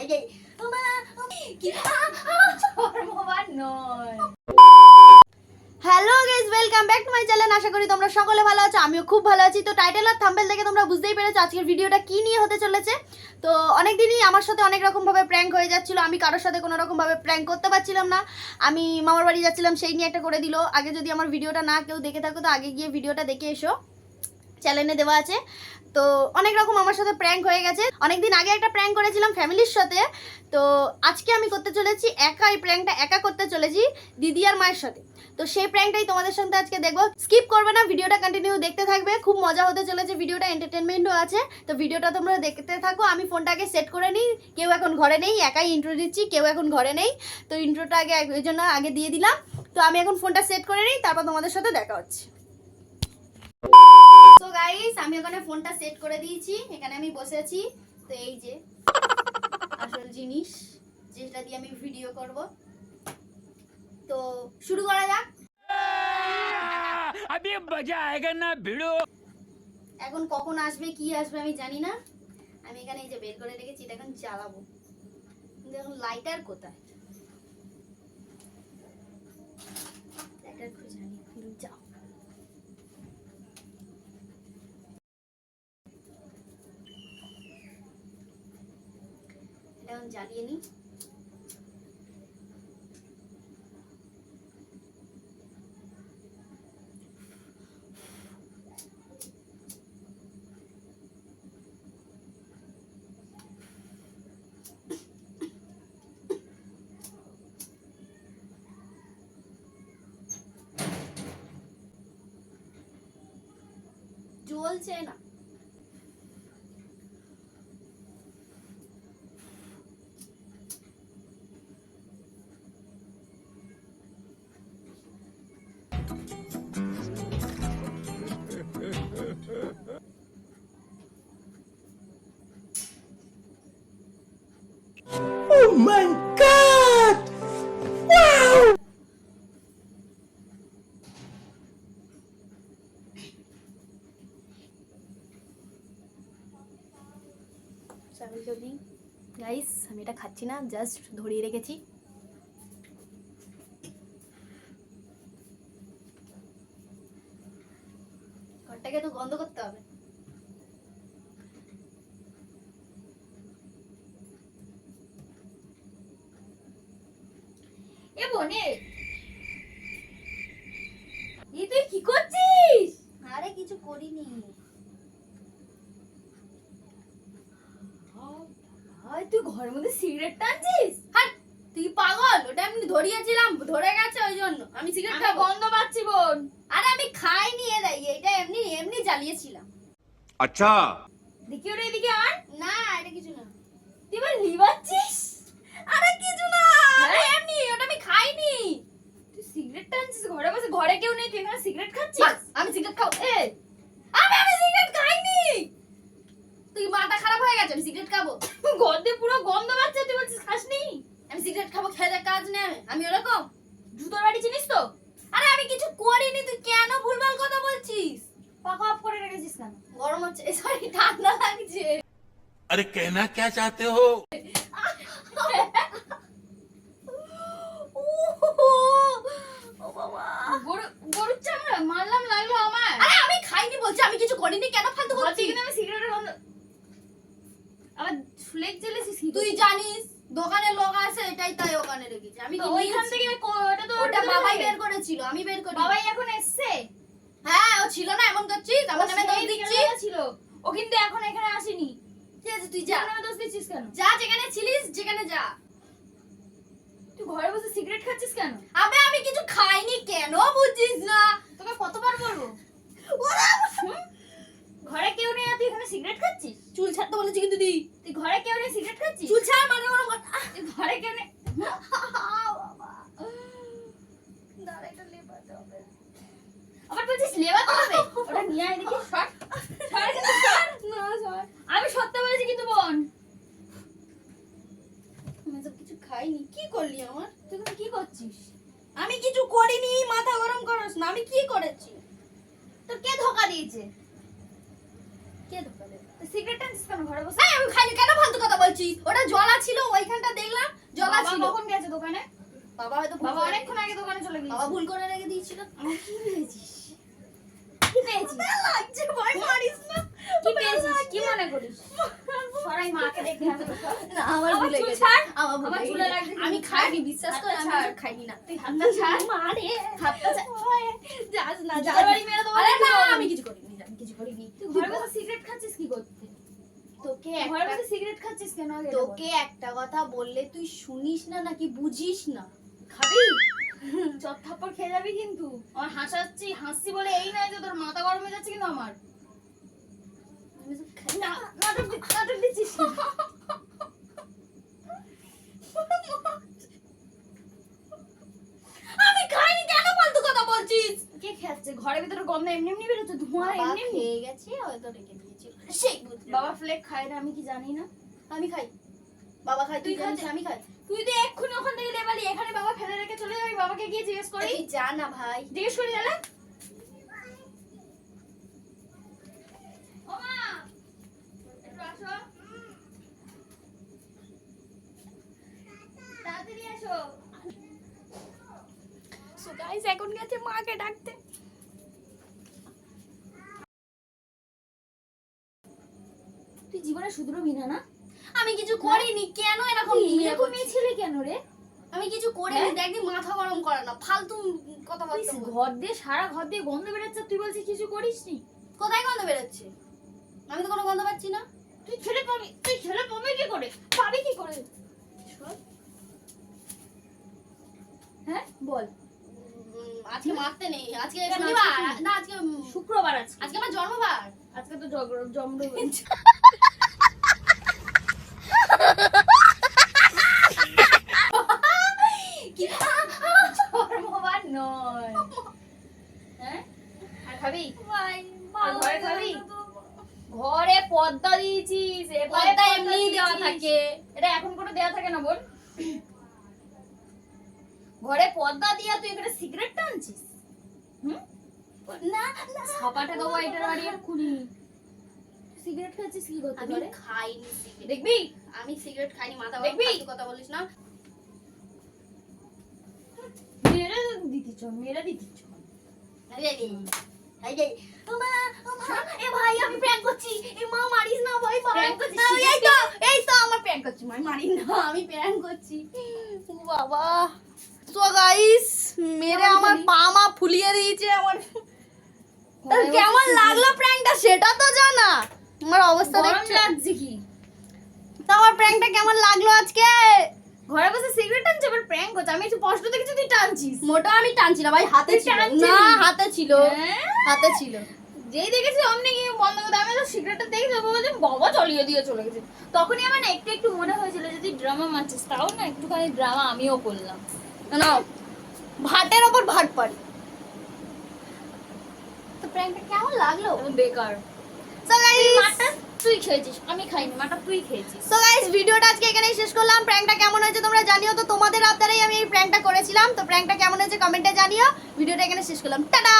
এই যে ওমা কি hello guys welcome back to my channel আশা করি তোমরা সকলে ভালো আছো, আমিও খুব ভালো আছি। তো টাইটেল আর থাম্বেল দেখে তোমরা বুঝতেই পেরেছ আজকের ভিডিওটা কি নিয়ে হতে চলেছে। তো অনেক দিনই আমার সাথে অনেক রকম ভাবে প্র্যাঙ্ক হয়ে যাচ্ছিল, আমি কারোর সাথে কোনো রকম ভাবে প্র্যাঙ্ক করতে পারছিলাম না। আমি মামার বাড়ি যাচ্ছিলাম, সেই নিয়ে একটা করে দিল। আগে যদি আমার ভিডিওটা না কেউ দেখে থাকো, তো আগে গিয়ে ভিডিওটা দেখে এসো। চ্যানেলে দেওয়া আছে। তো অনেক রকম আমার সাথে প্র্যাঙ্ক হয়ে গেছে। অনেকদিন আগে একটা প্র্যাঙ্ক করেছিলাম ফ্যামিলির সাথে। তো আজকে আমি করতে চলেছি একা এই প্র্যাঙ্কটা একা করতে চলেছি দিদি আর মায়ের সাথে। তো সেই প্র্যাঙ্কটাই তোমাদের সাথে আজকে দেখব। স্কিপ করবে না ভিডিওটা কন্টিনিউ দেখতে থাকবে। খুব মজা হতে চলেছে ভিডিওটা এন্টারটেনমেন্টও আছে। তো ভিডিওটা তোমরা দেখতে থাকো, আমি ফোনটাকে সেট করে নিই। কেউ এখন ঘরে নেই, একাই ইন্ট্রো দিচ্ছি, কেউ এখন ঘরে নেই। তো ইন্ট্রোটা আগে, ওই জন্য আগে দিয়ে দিলাম। তো আমি এখন ফোনটা সেট করে নিই, তারপর তোমাদের সাথে দেখা হচ্ছে। গাইস আমি ওখানে ফোনটা সেট করে দিয়েছি। এখানে আমি বসেছি তো এই যে আসল জিনিস যেটা দিয়ে আমি ভিডিও করব। তো শুরু করা যাক। আমি মজা আয়েগা না ভিডিও এখন কখন আসবে কি আসবে আমি জানি না। আমি এখানে এই যে বের করে রেখেছি এটা এখন চালাবো কিন্তু এখন লাইটার কোথায়? জ্বালিয়ে নিই জ্বলছে না চাবিটা দিই। গাইস আমি এটা খাচ্ছি না জাস্ট ধরিয়ে রেখেছি। ঘরটাকে তো বন্ধ করতে হবে। এ তুই কি করছিস? আরে কিছু করিনি। তুই ঘরের মধ্যে সিগারেট টানছিস? তুই পাগল? ওটা আমি ধরিয়েছিলাম ধরে গেছে ওই জন্য। আমি সিগারেটটা পাচ্ছি বোন। আরে আমি এটা এমনি এমনি জ্বালিয়েছিলাম। আচ্ছা। দেখি ওটা এদিকে না এটা কিছু না। তুই বল লিবাচ্ছিস আরে কিছু না হ্যাঁ? এমনি ওটা আমি খাইনি। তুই সিগারেট টানছিস ঘরে বসে? ঘরে কেউ নেই তুই এখানে সিগারেট খাচ্ছিস? আমি সিগারেট খাও এ আমি আমি সিগারেট তুই মাথা খারাপ হয়ে গেছে আমি সিগারেট খাব। গন্ধে পুরো গন্ধ পাচ্ছে তুই বলছিস খাসনি আমি সিগারেট খাব খেয়ে কাজ নেই আমি। আমি ওরকম। জুতোর বাড়ি চিনিস তো? আরে আমি কিছু করিনি তুই কেন ভুলভাল কথা বলছিস? পাকা অফ করে রেখেছিস কেন? গরম হচ্ছে। সরি ঠান্ডা লাগছে। আরে কেনা क्या চাহতে হো? গরুর চামড়া? মারলাম লাগল আমার আরে আমি খাইনি বলছি আমি কিছু করিনি কেন ফালতু বলছি আমি সিগারেটের আবার ফ্লেক জ্বেলেছিস কি তুই জানিস দোকানে লোক আছে এটাই তাই ওখানে রেখেছি। আমি তো ওইখান থেকে ওটা তো ওটা বাবাই বের করেছিল আমি বের করি বাবাই এখন এসছে? হ্যাঁ ও ছিল না এমন করছিস? আমার নামে দোষ দিচ্ছিস? ছিল ও কিন্তু এখন এখানে আসেনি। ঠিক আছে তুই যা। নামে দোষ দিচ্ছিস কেন? যা যেখানে ছিলিস যেখানে যা। তুই ঘরে বসে সিগারেট খাচ্ছিস কেন? আবে আমি কিছু খাইনি কেন? বুঝছিস না। তোকে কতবার বলব? ওরা? ঘরে কেউ নেই আর তুই এখানে সিগারেট খাচ্ছিস? চুল ছাড়তে বলেছি কিন্তু দি তুই ঘরে কেউ নেই সিগারেট খাচ্ছিস? চুল ছাড় মানে ওরকম কথা। তুই ঘরে কেউ নেই? আবার বলছিস লেবাতে হবে? ওটা নিয়ে আয় দেখি। সর। আমি সত্য বলেছি কিন্তু বোন। আমি সব কিছু খাইনি। কি করলি আমার? তুই কি করছিস? আমি কিছু করিনি মাথা গরম করস না। আমি কি করেছি? তোর কে ধোকা দিয়েছে? সিগারেট টানছিস কেন? ঘরে বসে? আমি খাইনি। কেন ফালতু কথা বলছিস? ওটা জলা ছিল ওইখানটা দেখলাম জলা ছিল কখন গেছে দোকানে? বাবা হয়তো বাবা অনেকক্ষণ আগে দোকানে চলে বাবা ভুল করে রেখে দিয়েছিল। কি পেয়েছিস? কি পেয়েছিস? লাগছে ভয় মারিস না। কি পেয়েছিস? কি মনে করিস? সরাই মাকে দেখে না আমার ভুলে গেছে। আমার ভুলে চুলে লাগছে আমি খাইনি বিশ্বাস করে আমি খাইনি না। তুই হাতটা ছাড়। মারে হাতটা ছাড়। যাস না যাস আরে না আমি কিছু করিনি আমি কিছু করিনি। তুই ঘরে বসে সিগারেট খাচ্ছিস কি করতে? তোকে ঘরে বসে সিগারেট খাচ্ছিস কেন। তোকে একটা কথা বললে তুই শুনিস না নাকি বুঝিস না? খাবি? চপ থাপ্পড় খেয়ে যাবি কিন্তু। আমার হাসাচ্ছি হাসছি বলে এই নয় যে তোর মাথা গরম হয়ে যাচ্ছে কিন্তু আমার। আমি না নাটক নাটক দিচ্ছিস আমি খাইনি কেন ফালতু কথা বলছিস? কে খাচ্ছে ঘরের ভিতরে গন্ধ এমনি এমনি বেরোচ্ছে ধোঁয়া এমনি এমনি। খেয়ে গেছে হয়তো রেখে দিয়েছিল সেই বাবা ফ্লেক খায় না আমি কি জানি না? আমি খাই। বাবা খাই তুই খাচ্ছিস? আমি খাই। তুই তো এক্ষুনি ওখান থেকে লেবালি এখানে বাবা ফেলে রেখে চলে যাবি বাবাকে গিয়ে জিজ্ঞেস করি। তুই যা না ভাই। জিজ্ঞেস করি গাইস এখন গেছে মাকে ডাকতে। তুই জীবনে শুধরবি না না? আমি কিছু করিনি কেন এরকম এরকম? ছেলে কেন রে? আমি কিছু করিনি হ্যাঁ? মাথা গরম করে না ফালতু কথা বলছিস ঘর দিয়ে সারা ঘর দিয়ে গন্ধ বেরোচ্ছে তুই বলছিস কিছু কোথায় গন্ধ বেরোচ্ছে? আমি তো কোনো গন্ধ পাচ্ছি না। তুই ছেলে পাবি তুই ছেলে পাবি কি করে? পাবি কি করে? হ্যাঁ বল। আজকে মারতে নেই আজকে শনিবার না আজকে শুক্রবার আজকে আজকে আমার জন্মবার। আজকে তো জগ- জন্ম কি জন্মবার নয় হ্যাঁ আর খাবি ভাই আর ঘরে খাবি? ঘরে পর্দা দিয়েছিস এবারে পর্দা এমনিই দেওয়া দিয়েছিস। থাকে। এটা এখন করে দেওয়া থাকে না বল? ঘরে পর্দা দিয়া তুই এখানে সিগারেট টানছিস? হুম? না না। ছাপাটা দেবো এটার বাড়ি। এক্ষুনি সিগারেট খাচ্ছিস কি করতে পারে খাইনি সিগারেট দেখবি? আমি সিগারেট খাইনি মাথা দেখবি? কথা বলিস না। মেরে দিতি চ মেরে দিতি চ এই যে, মা, মা, এ ভাই আমি প্র্যাঙ্ক করছি। এ মা মারিস না ভাই Prank এই তো এই তো আমার প্র্যাঙ্ক করছি। ভাই মারিস না আমি প্র্যাঙ্ক করছি। বাবা। তো গাইস মেরে আমার পা মা ফুলিয়ে দিয়েছে আমার। কেমন লাগল প্র্যাঙ্কটা সেটা তো জানা। আমার অবস্থা দেখছ। লাগছে কি? তা আমার প্র্যাঙ্কটা কেমন লাগল আজকে? ঘরে বসে সিগারেট টানছে আবার প্র্যাঙ্ক করছে। আমি একটু স্পষ্ট দেখেছি তুই টানছিস? মোটা আমি টানছি না ভাই হাতে ছিল। না হাতে ছিল। হ্যাঁ? হাতে ছিল। যেই দেখেছি অমনি বন্ধ করে আমি তো সিগারেটটা দেখে যাব বলছি বাবা চালিয়ে দিয়ে চলে গেছে। তখনই আমার একটু একটু মনে হয়েছিল যদি ড্রামা মারছিস। তাও না একটুখানি ড্রামা আমিও করলাম। না ভাটের ওপর ভাট পারি তো প্র্যাঙ্কটা কেমন লাগল? বেকার। সো গাইস তুই খেয়েছিস? আমি খাইনি, মাটা তুই খেয়েছিস। সো গাইস ভিডিওটা আজকে এখানেই শেষ করলাম। প্র্যাঙ্কটা কেমন হয়েছে তোমরা জানিও তো? তোমাদের আবদারেই আমি এই প্র্যাঙ্কটা করেছিলাম। তো প্র্যাঙ্কটা কেমন হয়েছে কমেন্টে জানিও। ভিডিওটা এখানে শেষ করলাম। টাটা!